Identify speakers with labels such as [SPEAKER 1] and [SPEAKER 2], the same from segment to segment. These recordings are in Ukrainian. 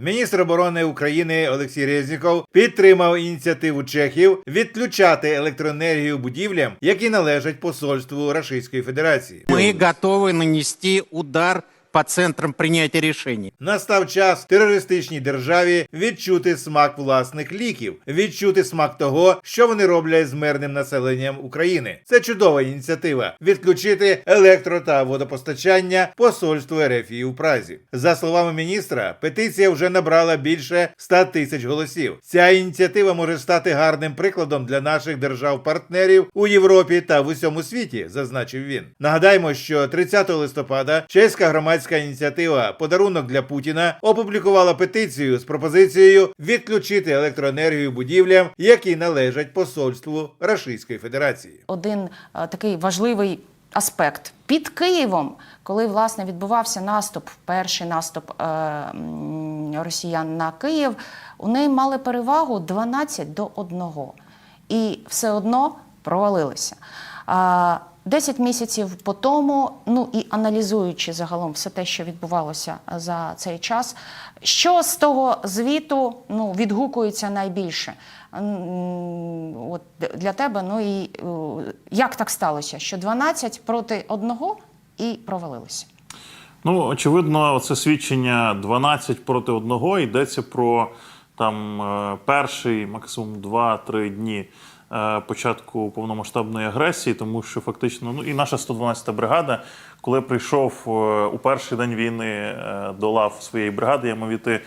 [SPEAKER 1] Міністр оборони України Олексій Резніков підтримав ініціативу чехів відключати електроенергію будівлям, які належать посольству Російської Федерації.
[SPEAKER 2] Ми готові нанести удар по центрам принятия решений.
[SPEAKER 1] Настав час терористичній державі відчути смак власних ліків, відчути смак того, що вони роблять з мирним населенням України. Це чудова ініціатива відключити електро та водопостачання посольству РФ у Празі. За словами міністра, петиція вже набрала більше 100 тисяч голосів. Ця ініціатива може стати гарним прикладом для наших держав-партнерів у Європі та в усьому світі, зазначив він. Нагадаємо, що 30 листопада чеська громадська ініціатива Подарунок для Путіна опублікувала петицію з пропозицією відключити електроенергію будівлям, які належать посольству Російської Федерації.
[SPEAKER 3] один е, такий важливий аспект. Під Києвом, коли власне відбувався наступ, перший наступ е, росіян на Київ, у неї мали перевагу 12 до 1. І все одно провалилися. А, 10 місяців по тому, ну і аналізуючи загалом все те, що відбувалося за цей час, що з того звіту ну, відгукується найбільше? От для тебе, ну і е, як так сталося, що 12 проти одного і провалилися?
[SPEAKER 4] Ну, очевидно, це свідчення 12 проти 1 йдеться про там е, перший, максимум 2-3 дні е, початку повномасштабної агресії, тому що фактично, ну і наша 112-та бригада, коли прийшов е, у перший день війни е, до лав своєї бригади, я мав іти, е,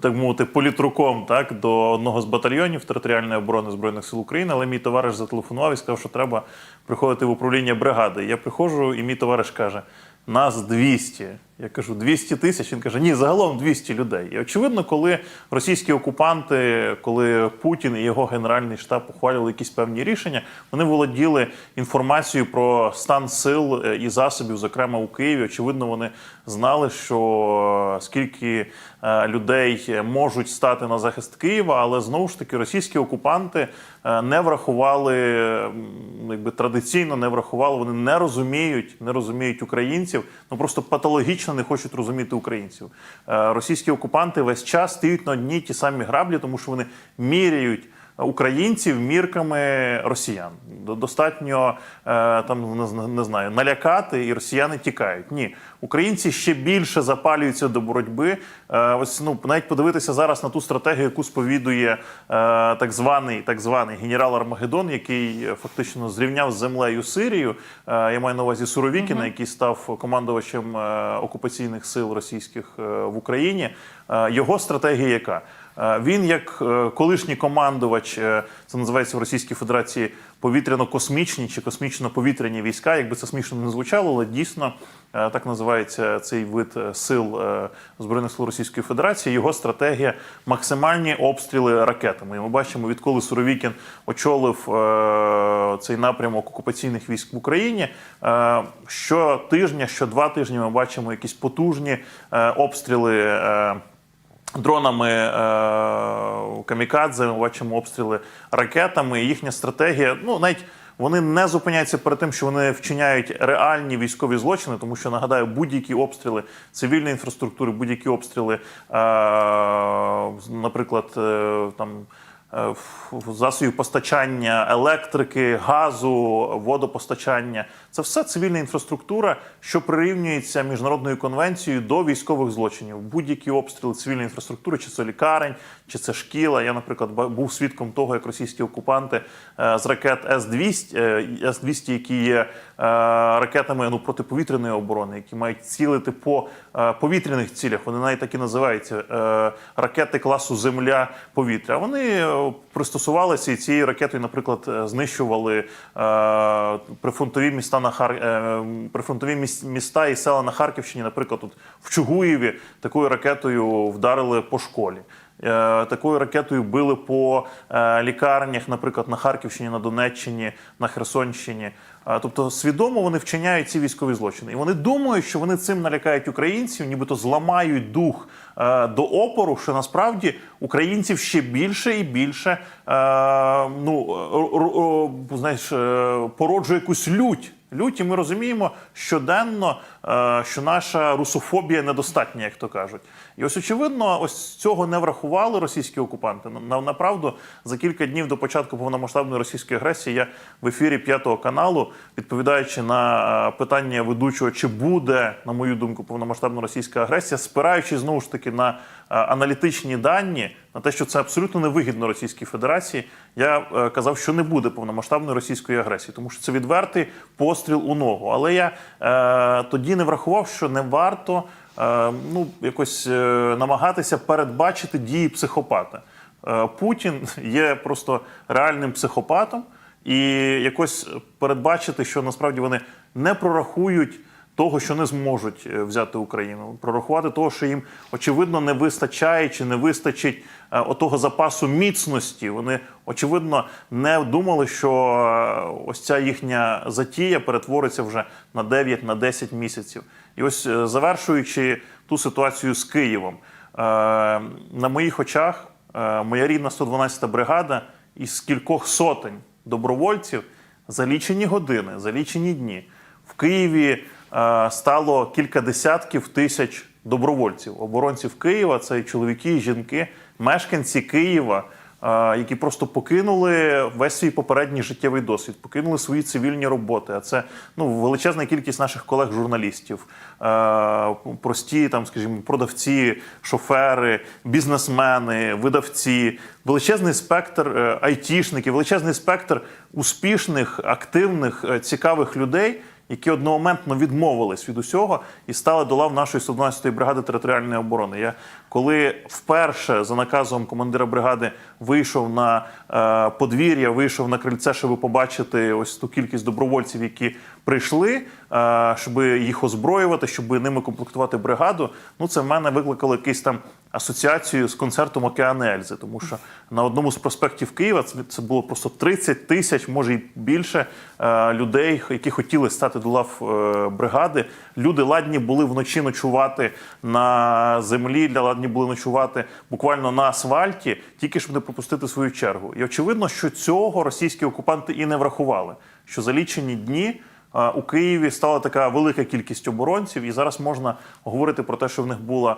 [SPEAKER 4] так мовити, політруком так, до одного з батальйонів територіальної оборони Збройних сил України, але мій товариш зателефонував і сказав, що треба приходити в управління бригади. Я приходжу, і мій товариш каже: нас 200. Я кажу, 200 тисяч. Він каже, ні, загалом 200 людей. І очевидно, коли російські окупанти, коли Путін і його генеральний штаб ухвалювали якісь певні рішення, вони володіли інформацією про стан сил е, і засобів, зокрема у Києві. Очевидно, вони знали, що е, скільки е, людей можуть стати на захист Києва, але знову ж таки російські окупанти не врахували якби традиційно не врахували. Вони не розуміють, не розуміють українців. Ну просто патологічно не хочуть розуміти українців. Е, Російські окупанти весь час стають на одні ті самі граблі, тому що вони міряють. Українців мірками росіян До- достатньо е, там не зна- не знаю налякати, і росіяни тікають. Ні, українці ще більше запалюються до боротьби. Е, ось ну навіть подивитися зараз на ту стратегію, яку сповідує е, так званий так званий генерал Армагеддон, який фактично зрівняв з землею Сирію. Я маю на увазі Суровікіна, який став командувачем окупаційних сил російських в Україні. Його стратегія яка? Е, Він, як е, колишній командувач, е, це називається в Російській Федерації повітряно-космічні чи космічно-повітряні війська, якби це смішно не звучало, але дійсно так називається цей вид сил Збройних сил Російської Федерації. Його стратегія максимальні обстріли ракетами. І ми бачимо, відколи Суровікін очолив цей напрямок окупаційних військ в Україні. Щотижня, що два тижні ми бачимо якісь потужні обстріли. Дронами е, камікадзе ми бачимо обстріли ракетами. Їхня стратегія, ну навіть вони не зупиняються перед тим, що вони вчиняють реальні військові злочини, тому що нагадаю, будь-які обстріли цивільної інфраструктури, будь-які обстріли, е, наприклад, е, там. Е, засобів постачання електрики, газу, водопостачання це все цивільна інфраструктура, що прирівнюється міжнародною конвенцією до військових злочинів. Будь-які обстріли цивільної інфраструктури, чи це лікарень, чи це шкіла. Я, наприклад, був свідком того, як російські окупанти е, з ракет С-200, е, С-200, які є е, ракетами ну, протиповітряної оборони, які мають цілити по повітряних цілях. Вони навіть так і називаються е, ракети класу Земля повітря. Вони е, пристосувалися і цією ракетою, наприклад, е, знищували е, прифронтові міста на Хар... е, прифронтові міста і села на Харківщині. Наприклад, тут в Чугуєві такою ракетою вдарили по школі. Е, Такою ракетою били по е, лікарнях, наприклад, на Харківщині, на Донеччині, на Херсонщині. Е, Тобто свідомо вони вчиняють ці військові злочини. І вони думають, що вони цим налякають українців, нібито зламають дух до опору, що насправді українців ще більше і більше ну, знаєш, породжує якусь лють Люті, ми розуміємо щоденно, е, що наша русофобія недостатня, як то кажуть. І ось очевидно, ось цього не врахували російські окупанти. На направду за кілька днів до початку повномасштабної російської агресії я в ефірі п'ятого каналу, відповідаючи на е, питання ведучого, чи буде, на мою думку, повномасштабна російська агресія, спираючись знову ж таки на аналітичні дані, на те, що це абсолютно невигідно Російській Федерації, я е, казав, що не буде повномасштабної російської агресії, тому що це відвертий постріл у ногу. Але я е, тоді не врахував, що не варто е, ну, якось е, намагатися передбачити дії психопата. Е, Путін є просто реальним психопатом, і якось передбачити, що насправді вони не прорахують того, що не зможуть е, взяти Україну, прорахувати того, що їм очевидно не вистачає чи не вистачить е, отого запасу міцності. Вони очевидно не думали, що е, ось ця їхня затія перетвориться вже на 9 на 10 місяців. І ось завершуючи ту ситуацію з Києвом, на моїх очах моя рідна 112-та бригада із кількох сотень добровольців за лічені години, за лічені дні в Києві стало кілька десятків тисяч добровольців, оборонців Києва. Це і чоловіки, і жінки, мешканці Києва, е, які просто покинули весь свій попередній життєвий досвід, покинули свої цивільні роботи. А це ну величезна кількість наших колег-журналістів, е, прості там, скажімо, продавці, шофери, бізнесмени, видавці, величезний спектр е, айтішників, величезний спектр успішних, активних, е, цікавих людей. Які одномоментно відмовились від усього і стали до лав нашої 112-ї бригади територіальної оборони. Я коли вперше за наказом командира бригади вийшов на е, подвір'я, вийшов на крильце, щоб побачити ось ту кількість добровольців, які прийшли, е, щоб їх озброювати, щоб ними комплектувати бригаду. Ну це в мене викликало якийсь там асоціацію з концертом Океани Ельзи, тому що на одному з проспектів Києва це, це було просто 30 тисяч, може й більше е, людей, які хотіли стати до лав е, бригади. Люди ладні були вночі ночувати на землі, для були ночувати буквально на асфальті, тільки щоб не пропустити свою чергу. І очевидно, що цього російські окупанти і не врахували. Що за лічені дні у Києві стала така велика кількість оборонців, і зараз можна говорити про те, що в них була е,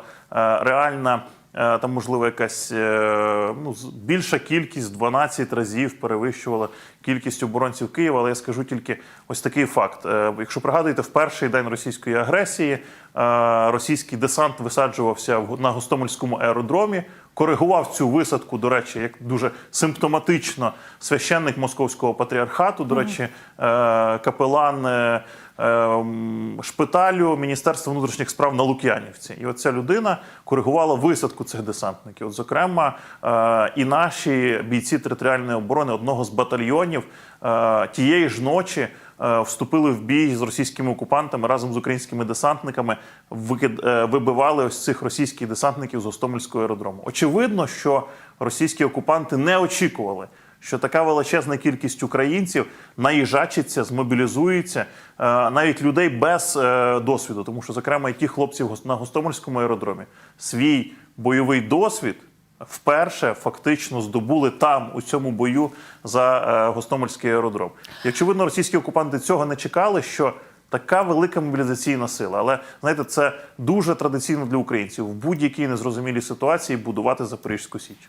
[SPEAKER 4] реальна. Е, Там, можливо, якась е, ну, більша кількість 12 разів перевищувала кількість оборонців Києва. Але я скажу тільки ось такий факт: Е, якщо пригадуєте, в перший день російської агресії російський десант висаджувався на Гостомельському аеродромі, коригував цю висадку, до речі, як дуже симптоматично священник московського патріархату, до речі, е, капелан. е, е, Шпиталю Міністерства внутрішніх справ на Лук'янівці, і оця людина коригувала висадку цих десантників. От, зокрема, і наші бійці територіальної оборони одного з батальйонів тієї ж ночі вступили в бій з російськими окупантами разом з українськими десантниками, е, вибивали ось цих російських десантників з Гостомельського аеродрому. Очевидно, що російські окупанти не очікували. Що така величезна кількість українців наїжачиться, змобілізується, е, навіть людей без е, досвіду, тому що, зокрема, і ті хлопці на Гостомельському аеродромі свій бойовий досвід вперше фактично здобули там у цьому бою за е, Гостомельський аеродром. І очевидно, російські окупанти цього не чекали, що така велика мобілізаційна сила. Але знаєте, це дуже традиційно для українців в будь-якій незрозумілій ситуації будувати Запорізьку Січ.